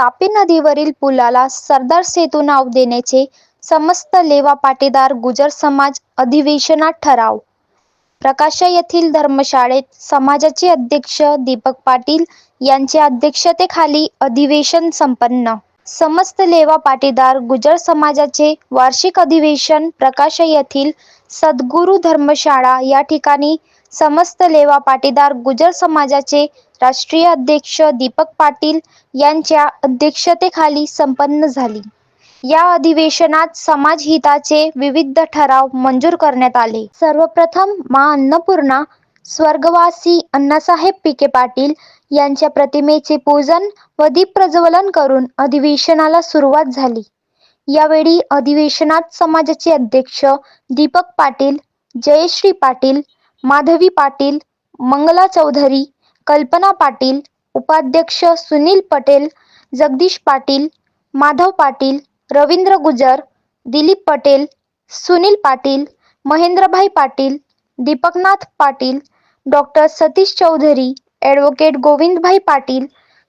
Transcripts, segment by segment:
तापी नदीवरील पुलाला सरदार सेतू नाव देण्याचे समस्त लेवा पाटीदार गुजर समाज अधिवेशनात ठराव. प्रकाशा येथील धर्मशाळेत समाजाचे अध्यक्ष दीपक पाटील यांच्या अध्यक्षतेखाली अधिवेशन संपन्न. समस्त लेवा पाटीदार गुजर समाजाचे वार्षिक अधिवेशन प्रकाश येथील सद्गुरू धर्मशाळा या ठिकाणी समस्त लेवा पाटीदार गुजर समाजाचे राष्ट्रीय अध्यक्ष दीपक पाटील यांच्या अध्यक्षतेखाली संपन्न झाली. या अधिवेशनात समाज हिताचे विविध ठराव मंजूर करण्यात आले. सर्वप्रथम मा अन्नपूर्णा स्वर्गवासी अण्णासाहेब पिके पाटील यांच्या प्रतिमेचे पूजन व दीप प्रज्वलन करून अधिवेशनाला सुरुवात झाली. यावेळी अधिवेशनात समाजाचे अध्यक्ष दीपक पाटील जयश्री पाटील माधवी पाटील मंगला चौधरी कल्पना पाटील उपाध्यक्ष Sunil Patel Jagdish Patil Madhav Patil Ravindra Gujar Dilip Patel Sunil Patil Mahendrabhai Patil Deepaknath Patil doctor Satish Chaudhari advocate Govindbhai Patil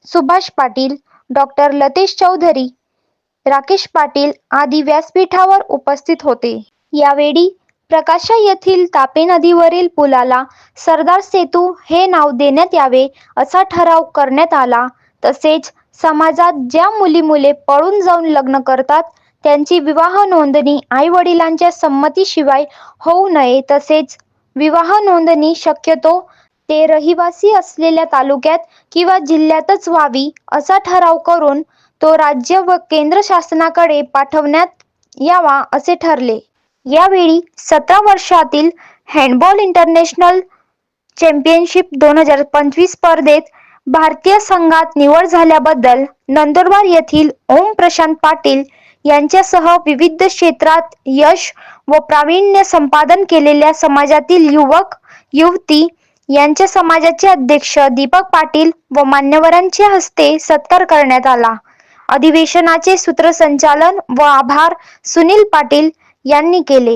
Subhash Patil doctor Latesh Chaudhari Rakesh Patil आदी व्यासपीठावर उपस्थित होते. यावेळी प्रकाशा येथील तापी नदीवरील पुलाला सरदार सेतू हे नाव देण्यात यावे असा ठराव करण्यात आला. तसेच समाजात ज्या मुली मुले पळून जाऊन लग्न करतात त्यांची विवाह नोंदणी आई वडिलांच्या संमतीशिवाय होऊ नये. तसेच विवाह नोंदणी शक्यतो ते रहिवासी असलेल्या तालुक्यात किंवा जिल्ह्यातच व्हावी असा ठराव करून तो राज्य व केंद्र शासनाकडे पाठवण्यात यावा असे ठरले. यावेळी सतरा वर्षातील हँडबॉल इंटरनॅशनल चॅम्पियनशिप दोन हजार पंचवीस स्पर्धेत भारतीय संघात निवड झाल्याबद्दल नंदुरबार येथील ओम प्रशांत पाटील यांच्यासह विविध क्षेत्रात यश व प्रावीण्य संपादन केलेल्या समाजातील युवक युवती यांच्या समाजाचे अध्यक्ष दीपक पाटील व मान्यवरांच्या हस्ते सत्कार करण्यात आला. अधिवेशनाचे सूत्रसंचालन व आभार सुनील पाटील यांनी केले.